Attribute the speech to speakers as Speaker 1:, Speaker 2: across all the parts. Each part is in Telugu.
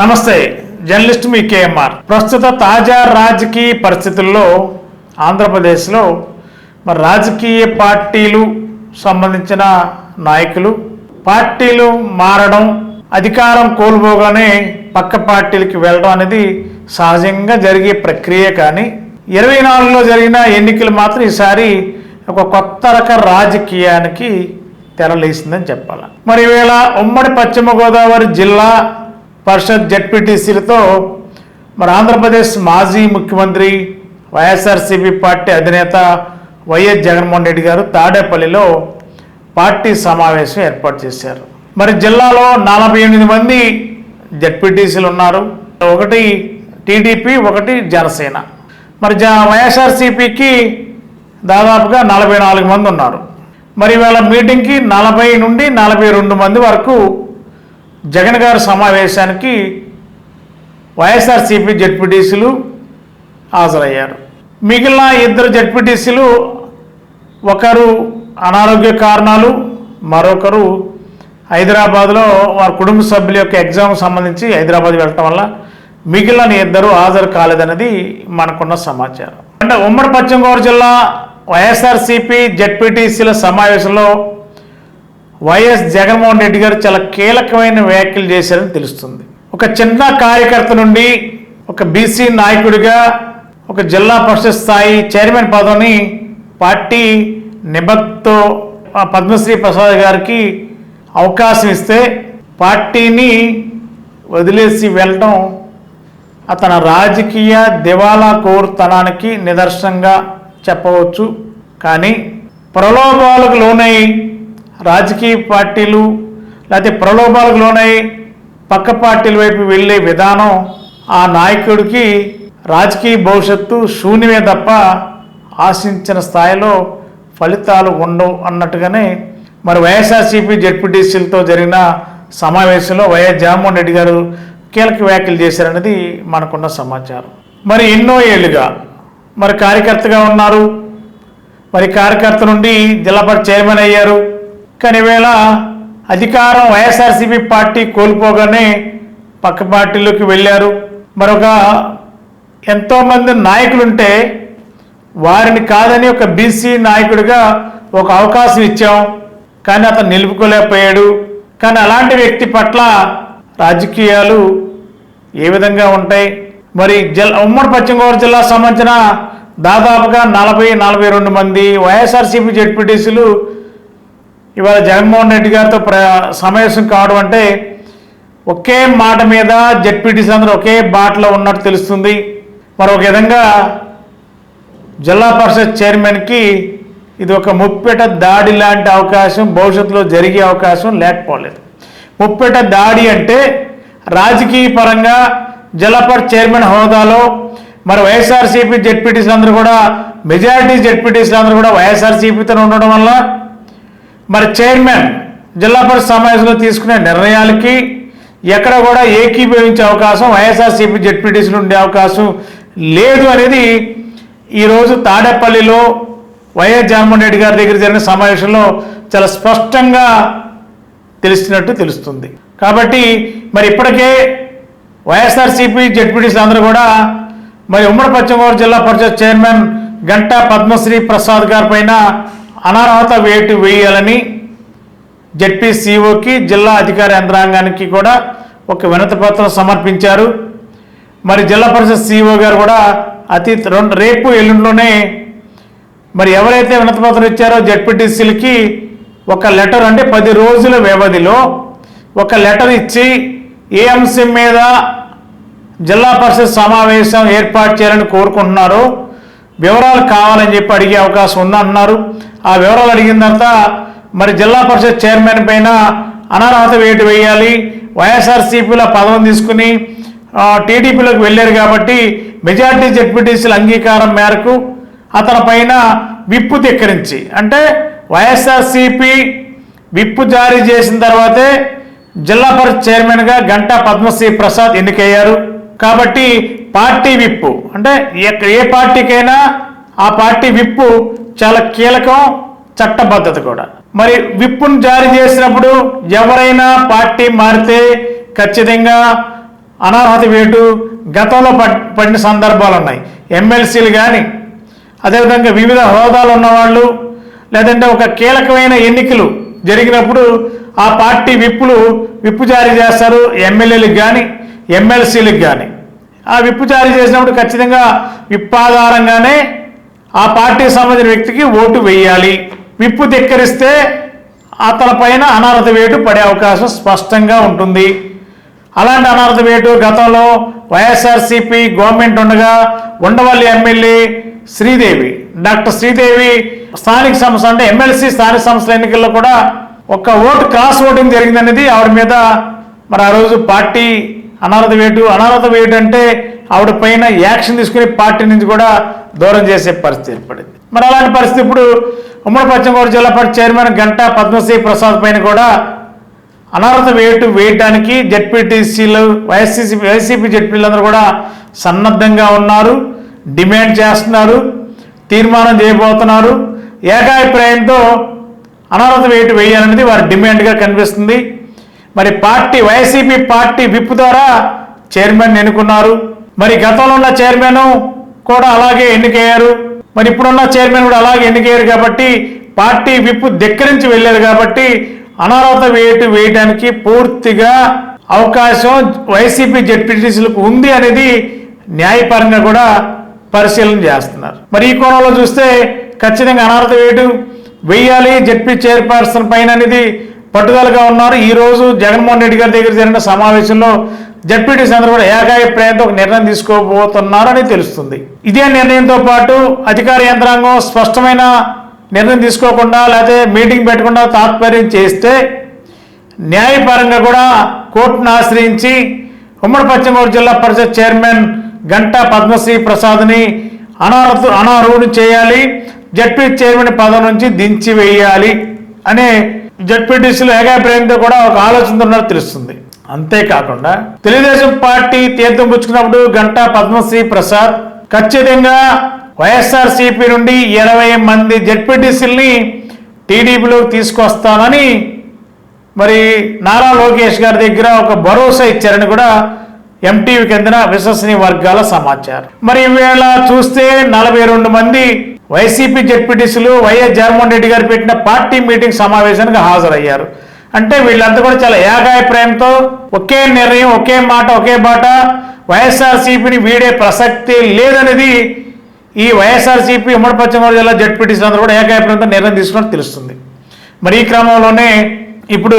Speaker 1: నమస్తే జర్నలిస్ట్ మీ కేఎంఆర్. ప్రస్తుత తాజా రాజకీయ పరిస్థితుల్లో ఆంధ్రప్రదేశ్లో మరి రాజకీయ పార్టీలు సంబంధించిన నాయకులు పార్టీలు మారడం అధికారం కోల్పోగానే పక్క పార్టీలకి వెళ్ళడం అనేది సహజంగా జరిగే ప్రక్రియ కానీ ఇరవై నాలుగులో జరిగిన ఎన్నికలు మాత్రం ఈసారి ఒక కొత్త రక రాజకీయానికి తెరలేసిందని చెప్పాలి. మరి ఈవేళ ఉమ్మడి పశ్చిమ గోదావరి జిల్లా పరిషత్ జడ్పీటీసీలతో మరి ఆంధ్రప్రదేశ్ మాజీ ముఖ్యమంత్రి వైఎస్ఆర్సీపీ పార్టీ అధినేత వైఎస్ జగన్మోహన్ రెడ్డి గారు తాడేపల్లిలో పార్టీ సమావేశం ఏర్పాటు చేశారు. మరి జిల్లాలో నలభై ఎనిమిది మంది జడ్పీటీసీలు ఉన్నారు. ఒకటి టీడీపీ ఒకటి జనసేన. మరి జ వైఎస్ఆర్సీపీకి దాదాపుగా నలభై నాలుగు మంది ఉన్నారు. మరి ఇవాళ మీటింగ్కి నలభై నుండి నలభై రెండు మంది వరకు జగన్ గారి సమావేశానికి వైఎస్ఆర్సీపీ జడ్పీటీసీలు హాజరయ్యారు. మిగిలిన ఇద్దరు జడ్పీటీసీలు ఒకరు అనారోగ్య కారణాలు మరొకరు హైదరాబాద్లో వారి కుటుంబ సభ్యుల యొక్క ఎగ్జామ్ సంబంధించి హైదరాబాద్ వెళ్ళటం వల్ల మిగిలిన ఇద్దరు హాజరు కాలేదన్నది మనకున్న సమాచారం. అంటే ఉమ్మడి పశ్చిమ గోదావరి జిల్లా వైఎస్ఆర్సీపీ జడ్పీటీసీల సమావేశంలో వైఎస్ జగన్మోహన్ రెడ్డి గారు చాలా కీలకమైన వ్యాఖ్యలు చేశారని తెలుస్తుంది. ఒక చిన్న కార్యకర్త నుండి ఒక బీసీ నాయకుడిగా ఒక జిల్లా పరిషత్ స్థాయి చైర్మన్ పదవిని పార్టీ నిబద్ధతో ఆ పద్మశ్రీ ప్రసాద్ గారికి అవకాశం ఇస్తే పార్టీని వదిలేసి వెళ్ళడం అతని రాజకీయ దివాలా కోరుతనానికి నిదర్శనంగా చెప్పవచ్చు. కానీ ప్రలోభాలకు లోనై రాజకీయ పార్టీలు లేకపోతే ప్రలోభాలకు లోనై పక్క పార్టీల వైపు వెళ్ళే విధానం ఆ నాయకుడికి రాజకీయ భవిష్యత్తు శూన్యమే తప్ప ఆశించిన స్థాయిలో ఫలితాలు ఉండవు అన్నట్టుగానే మరి వైఎస్ఆర్సీపీ జడ్పీటీసీలతో జరిగిన సమావేశంలో వైఎస్ జగన్మోహన్ రెడ్డి గారు కీలక వ్యాఖ్యలు చేశారనేది మనకున్న సమాచారం. మరి ఎన్నో ఏళ్ళుగా మరి కార్యకర్తగా ఉన్నారు. మరి కార్యకర్త నుండి జిల్లా పరిషత్ చైర్మన్ అయ్యారు. కానీ వేళ అధికారం వైఎస్ఆర్సీపీ పార్టీ కోల్పోగానే పక్క పార్టీలోకి వెళ్ళారు. మరొక ఎంతోమంది నాయకులుంటే వారిని కాదని ఒక బీసీ నాయకుడిగా ఒక అవకాశం ఇచ్చాం. కానీ అతను నిలుపుకోలేకపోయాడు. కానీ అలాంటి వ్యక్తి పట్ల రాజకీయాలు ఏ విధంగా ఉంటాయి? మరి జిల్ ఉమ్మడి పశ్చిమ గోదావరి జిల్లా సంబంధించిన దాదాపుగా నలభై నలభై రెండు మంది వైఎస్ఆర్సీపీ జడ్పీటీసీలు ఇవాళ జగన్మోహన్ రెడ్డి గారితో ప్ర సమావేశం కావడం అంటే ఒకే మాట మీద జడ్పీటీసీ అందరూ ఒకే బాటలో ఉన్నట్టు తెలుస్తుంది. మరి ఒక విధంగా జిల్లా పరిషత్ చైర్మన్కి ఇది ఒక ముప్పెట దాడి లాంటి అవకాశం భవిష్యత్తులో జరిగే అవకాశం లేకపోలేదు. ముప్పెట దాడి అంటే రాజకీయ పరంగా జిల్లా పరిషత్ చైర్మన్ హోదాలో మరి వైఎస్ఆర్సీపీ జడ్పీటీసీలు అందరూ కూడా మెజారిటీ జడ్పీటీసీలు అందరూ కూడా వైఎస్ఆర్సీపీతో ఉండడం వల్ల మరి చైర్మన్ జిల్లా పరిషత్ సమావేశంలో తీసుకునే నిర్ణయాలకి ఎక్కడ కూడా ఏకీభవించే అవకాశం వైఎస్ఆర్సీపీ జడ్పీటీసీలు ఉండే అవకాశం లేదు అనేది ఈరోజు తాడేపల్లిలో వైఎస్ జగన్మోహన్ రెడ్డి గారి దగ్గర జరిగిన సమావేశంలో చాలా స్పష్టంగా తెలిసినట్టు తెలుస్తుంది. కాబట్టి మరి ఇప్పటికే వైఎస్ఆర్సీపీ జడ్పీటీసీలు అందరూ కూడా మరి ఉమ్మడి పశ్చిమ గోదావరి జిల్లా పరిషత్ చైర్మన్ గంటా పద్మశ్రీ ప్రసాద్ గారి పైన అనర్హత వేటు వేయాలని జడ్పీసీఓకి జిల్లా అధికార యంత్రాంగానికి కూడా ఒక వినతి పత్రం సమర్పించారు. మరి జిల్లా పరిషత్ సీఈఓ గారు కూడా అతి రెండు రేపు ఎల్లుండిలోనే మరి ఎవరైతే వినతి పత్రం ఇచ్చారో జడ్పీటీసీలకి ఒక లెటర్ అంటే పది రోజుల వ్యవధిలో ఒక లెటర్ ఇచ్చి ఏ అంశం మీద జిల్లా పరిషత్ సమావేశం ఏర్పాటు చేయాలని కోరుకుంటున్నారో. వివరాలు కావాలని చెప్పి అడిగే అవకాశం ఉందన్నారు. ఆ వివరాలు అడిగిన తర్వాత మరి జిల్లా పరిషత్ చైర్మన్ పైన అనర్హత వేటు వేయాలి. వైఎస్ఆర్సీపీలో పదవం తీసుకుని టీడీపీలోకి వెళ్ళారు కాబట్టి మెజార్టీ జడ్పీటీసీల అంగీకారం మేరకు అతని పైన విప్పు ధిక్కరించి అంటే వైఎస్ఆర్సీపీ విప్పు జారీ చేసిన తర్వాతే జిల్లా పరిషత్ చైర్మన్గా గంటా పద్మశ్రీ ప్రసాద్ ఎన్నికయ్యారు. కాబట్టి పార్టీ విప్పు. అంటే ఏ పార్టీకైనా ఆ పార్టీ విప్పు చాలా కీలకం చట్టబద్ధత కూడా. మరి విప్పును జారీ చేసినప్పుడు ఎవరైనా పార్టీ మారితే ఖచ్చితంగా అనర్హత వేటు గతంలో పడ్- పడిన సందర్భాలు ఉన్నాయి. ఎమ్మెల్సీలు కానీ అదేవిధంగా వివిధ హోదాలు ఉన్నవాళ్ళు లేదంటే ఒక కీలకమైన ఎన్నికలు జరిగినప్పుడు ఆ పార్టీ విప్పులు విప్పు జారీ చేస్తారు ఎమ్మెల్యేలకు కానీ ఎమ్మెల్సీలకు కానీ ఆ విప్పు జారీ చేసినప్పుడు ఖచ్చితంగా విప్పాధారంగానే ఆ పార్టీకి సంబంధించిన వ్యక్తికి ఓటు వేయాలి. విప్పు ధిక్కరిస్తే అతని పైన అనర్హత వేటు పడే అవకాశం స్పష్టంగా ఉంటుంది. అలాంటి అనర్హత వేటు గతంలో వైఎస్ఆర్సీపీ గవర్నమెంట్ ఉండగా ఉండవల్లి ఎమ్మెల్యే శ్రీదేవి డాక్టర్ శ్రీదేవి స్థానిక సంస్థ అంటే ఎమ్మెల్సీ స్థానిక సంస్థల ఎన్నికల్లో కూడా ఒక ఓటు క్రాస్ ఓటింగ్ జరిగిందనేది ఆవిడ మీద మరి ఆ రోజు పార్టీ అనర్హత వేటు అనర్హత వేటు అంటే ఆవిడ పైన యాక్షన్ తీసుకుని పార్టీ నుంచి కూడా దూరం చేసే పరిస్థితి ఏర్పడింది. మరి అలాంటి పరిస్థితి ఇప్పుడు ఉమ్మడి పశ్చిమ గోదావరి జిల్లా పరిషత్ చైర్మన్ గంటా పద్మశ్రీ ప్రసాద్ పైన కూడా అనర్హత వేటు వేయటానికి జెడ్పీటీసీలు వైసీసీ వైసీపీ జెడ్పీలందరూ కూడా సన్నద్ధంగా ఉన్నారు డిమాండ్ చేస్తున్నారు తీర్మానం చేయబోతున్నారు. ఏకాభిప్రాయంతో అనర్హత వేటు వేయాలనేది వారి డిమాండ్గా కనిపిస్తుంది. మరి పార్టీ వైసీపీ పార్టీ విప్ ద్వారా చైర్మన్ ఎన్నుకున్నారు. మరి గతంలో ఉన్న చైర్మన్ కూడా అలాగే ఎన్నికయ్యారు. మరి ఇప్పుడున్న చైర్మన్ కూడా అలాగే ఎన్నికయ్యారు కాబట్టి పార్టీ విప్ ధిక్కరించి వెళ్ళారు కాబట్టి అనర్హత వేటు వేయడానికి పూర్తిగా అవకాశం వైసీపీ జడ్పీటీసీలకు ఉంది అనేది న్యాయపరంగా కూడా పరిశీలన చేస్తున్నారు. మరి ఈ కోణంలో చూస్తే ఖచ్చితంగా అనర్హత వేటు వెయ్యాలి జెడ్పీ చైర్పర్సన్ పైన అనేది పట్టుదలగా ఉన్నారు. ఈ రోజు జగన్మోహన్ రెడ్డి గారి దగ్గర జరిగిన సమావేశంలో జడ్పీటీసీ అందరూ కూడా ఏకాభిప్రాయంతో ఒక నిర్ణయం తీసుకోబోతున్నారని తెలుస్తుంది. ఇదే నిర్ణయంతో పాటు అధికార యంత్రాంగం స్పష్టమైన నిర్ణయం తీసుకోకుండా లేకపోతే మీటింగ్ పెట్టకుండా తాత్పర్యం చేస్తే న్యాయపరంగా కూడా కోర్టును ఆశ్రయించి ఉమ్మడి పశ్చిమ గోదావరి జిల్లా పరిషత్ చైర్మన్ గంటా పద్మశ్రీ ప్రసాద్ని అనర్హత అనర్హుడు చేయాలి. జడ్పీ చైర్మన్ పదవి నుంచి దించి వేయాలి అనే జడ్పీటీసీలో ఏకాభిప్రాయంతో కూడా ఒక ఆలోచన ఉన్నట్టు తెలుస్తుంది. అంతేకాకుండా తెలుగుదేశం పార్టీ తీర్థం పుచ్చుకున్నప్పుడు గంటా పద్మశ్రీ ప్రసాద్ ఖచ్చితంగా వైఎస్ఆర్ సిపి నుండి ఇరవై మంది జడ్పీటీసీల్ని టీడీపీలోకి తీసుకొస్తానని మరి నారా లోకేష్ గారి దగ్గర ఒక భరోసా ఇచ్చారని కూడా ఎంటీవీ కిందన విశ్వసనీయ వర్గాల సమాచారం. మరి ఈవేళ చూస్తే నలభై రెండు మంది వైసీపీ జడ్పీటీసీలు వైఎస్ జగన్మోహన్ రెడ్డి గారు పెట్టిన పార్టీ మీటింగ్ సమావేశానికి హాజరయ్యారు. అంటే వీళ్ళంతా కూడా చాలా ఏకాభిప్రాయంతో ఒకే నిర్ణయం ఒకే మాట ఒకే బాట వైఎస్ఆర్సీపీని వీడే ప్రసక్తి లేదనేది ఈ వైఎస్ఆర్సీపీ ఉమ్మడి పశ్చిమ గోదావరి జిల్లా జెడ్పీటీసీ అందరూ కూడా ఏకాభిప్రాయంతో నిర్ణయం తీసుకున్నట్టు తెలుస్తుంది. మరి ఈ క్రమంలోనే ఇప్పుడు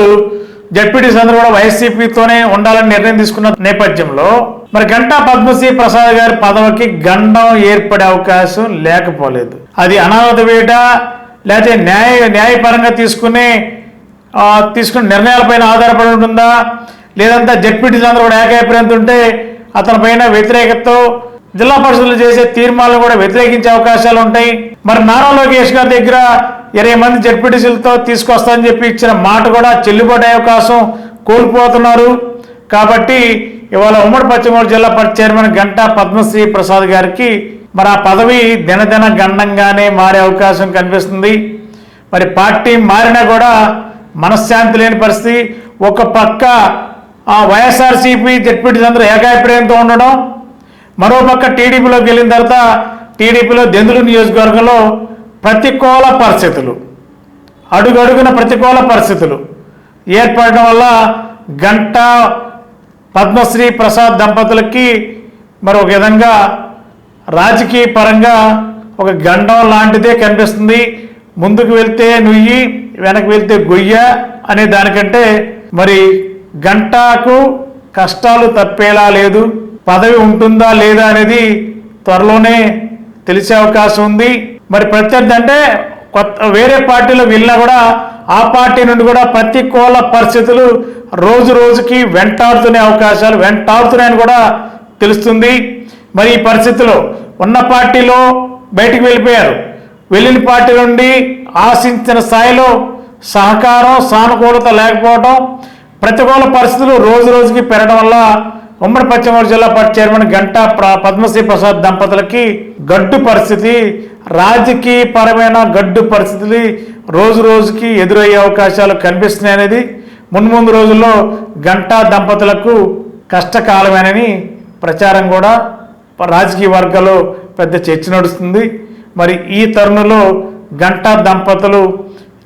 Speaker 1: జడ్పీటీసీ అందరూ కూడా వైసీపీతోనే ఉండాలని నిర్ణయం తీసుకున్న నేపథ్యంలో మరి గంటా పద్మశ్రీ ప్రసాద్ గారి పదవికి గండం ఏర్పడే అవకాశం లేకపోలేదు. అది అనాథ వేట లేకపోతే న్యాయ న్యాయపరంగా తీసుకునే ఆ, తీసుకున్న నిర్ణయాలపైన ఆధారపడి ఉంటుందా? లేదంతా జడ్పీటీలు అందరూ కూడా ఏకాభిప్రాయంతో ఉంటే అతని పైన వ్యతిరేకతతో జిల్లా పరిషత్లు చేసే తీర్మానాలు కూడా వ్యతిరేకించే అవకాశాలు ఉంటాయి. మరి నారా లోకేష్ గారి దగ్గర ఇరవై మంది జడ్పీటీసీలతో తీసుకొస్తామని చెప్పి ఇచ్చిన మాట కూడా చెల్లుబాటు అయ్యే అవకాశం కోల్పోతున్నారు. కాబట్టి ఇవాళ ఉమ్మడి పశ్చిమ జిల్లా పరిషత్ చైర్మన్ గంటా పద్మశ్రీ ప్రసాద్ గారికి మరి ఆ పదవి దినదిన గండంగానే మారే అవకాశం కనిపిస్తుంది. మరి పార్టీ మారినా కూడా మనశ్శాంతి లేని పరిస్థితి. ఒక పక్క ఆ వైఎస్ఆర్సీపీ జడ్పీటీసీ అందరూ ఏకాభిప్రాయంతో ఉండడం మరోపక్క టీడీపీలోకి వెళ్ళిన తర్వాత టీడీపీలో దెందులు నియోజకవర్గంలో ప్రతికూల పరిస్థితులు అడుగడుగున ప్రతికూల పరిస్థితులు ఏర్పడడం వల్ల గంట పద్మశ్రీ ప్రసాద్ దంపతులకి మరి ఒక విధంగా రాజకీయ పరంగా ఒక గండం లాంటిదే కనిపిస్తుంది. ముందుకు వెళ్తే నుయ్యి వెనక్కి వెళ్తే గొయ్య అనే దానికంటే మరి గంటాకు కష్టాలు తప్పేలా లేదు. పదవి ఉంటుందా లేదా అనేది త్వరలోనే తెలిసే అవకాశం ఉంది. మరి ప్రత్యర్థి అంటే కొత్త వేరే పార్టీలో వెళ్ళినా కూడా ఆ పార్టీ నుండి కూడా ప్రతికూల పరిస్థితులు రోజు రోజుకి వెంటాడుతునే అవకాశాలు వెంటాడుతున్నాయని కూడా తెలుస్తుంది. మరి ఈ పరిస్థితిలో ఉన్న పార్టీలో బయటికి వెళ్ళిపోయారు. వెళ్ళిన పార్టీ నుండి ఆశించిన స్థాయిలో సహకారం సానుకూలత లేకపోవడం ప్రతికూల పరిస్థితులు రోజు రోజుకి పెరగడం వల్ల ఉమ్మడి పశ్చిమ జిల్లా పార్టీ చైర్మన్ గంటా ప్ర- పద్మశ్రీ ప్రసాద్ దంపతులకి గడ్డు పరిస్థితి రాజకీయ పరమైన గడ్డు పరిస్థితి రోజు రోజుకి ఎదురయ్యే అవకాశాలు కనిపిస్తున్నాయి అనేది మున్ముందు రోజుల్లో గంటా దంపతులకు కష్టకాలమేనని ప్రచారం కూడా రాజకీయ వర్గాల్లో పెద్ద చర్చ నడుస్తుంది. మరి ఈ తరుణంలో గంటా దంపతులు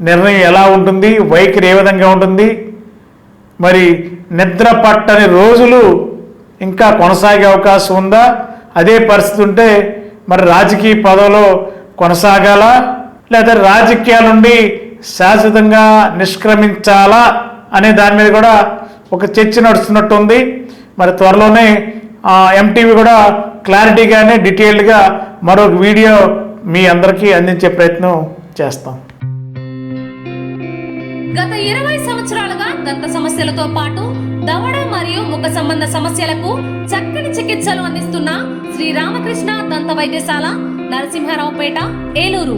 Speaker 1: నిర్ణయం ఎలా ఉంటుంది? వైఖరి ఏ విధంగా ఉంటుంది? మరి నిద్ర పట్టని రోజులు ఇంకా కొనసాగే అవకాశం ఉందా? అదే పరిస్థితి ఉంటే మరి రాజకీయ పదవిలో కొనసాగాలా? లేదా రాజకీయాల నుండి శాశ్వతంగా నిష్క్రమించాలా అనే దాని మీద కూడా ఒక చర్చ నడుస్తున్నట్టు ఉంది మరి త్వరలోనే ఎంటీవీ కూడా క్లారిటీగానే డీటెయిల్డ్గా మరొక వీడియో మీ అందరికీ అందించే ప్రయత్నం చేస్తాం.
Speaker 2: గత ఇరవై సంవత్సరాలుగా దంత సమస్యలతో పాటు దవడ మరియు ముఖ సంబంధ సమస్యలకు చక్కని చికిత్సలు అందిస్తున్న శ్రీ రామకృష్ణ దంత వైద్యశాల నరసింహారావుపేట ఏలూరు.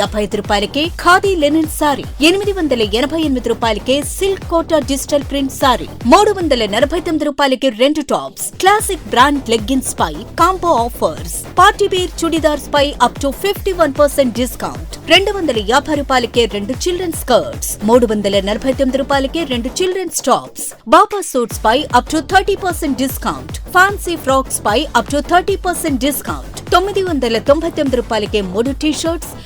Speaker 3: యాభై ఐదు రూపాయలకే ఖాదీ లెనిన్ సారీ ఎనిమిది వందల ఎనభై ఎనిమిది రూపాయలకే silk Kota digital print sari మూడు వందల నలభై తొమ్మిది రూపాయలకి రెండు tops classic brand leggings pi combo offers. Party wear chudidars pi up to fifty one percent discount. రెండు వందల యాభై రూపాయలకే రెండు చిల్డ్రన్ స్కర్ట్స్ మూడు వందల నలభై తొమ్మిది రూపాయలకే రెండు children's tops. Baba suits pi up to thirty percent discount. Fancy frocks pi up to thirty percent discount. తొమ్మిది వందల తొంభై తొమ్మిది రూపాయలకే మూడు టీ షర్ట్స్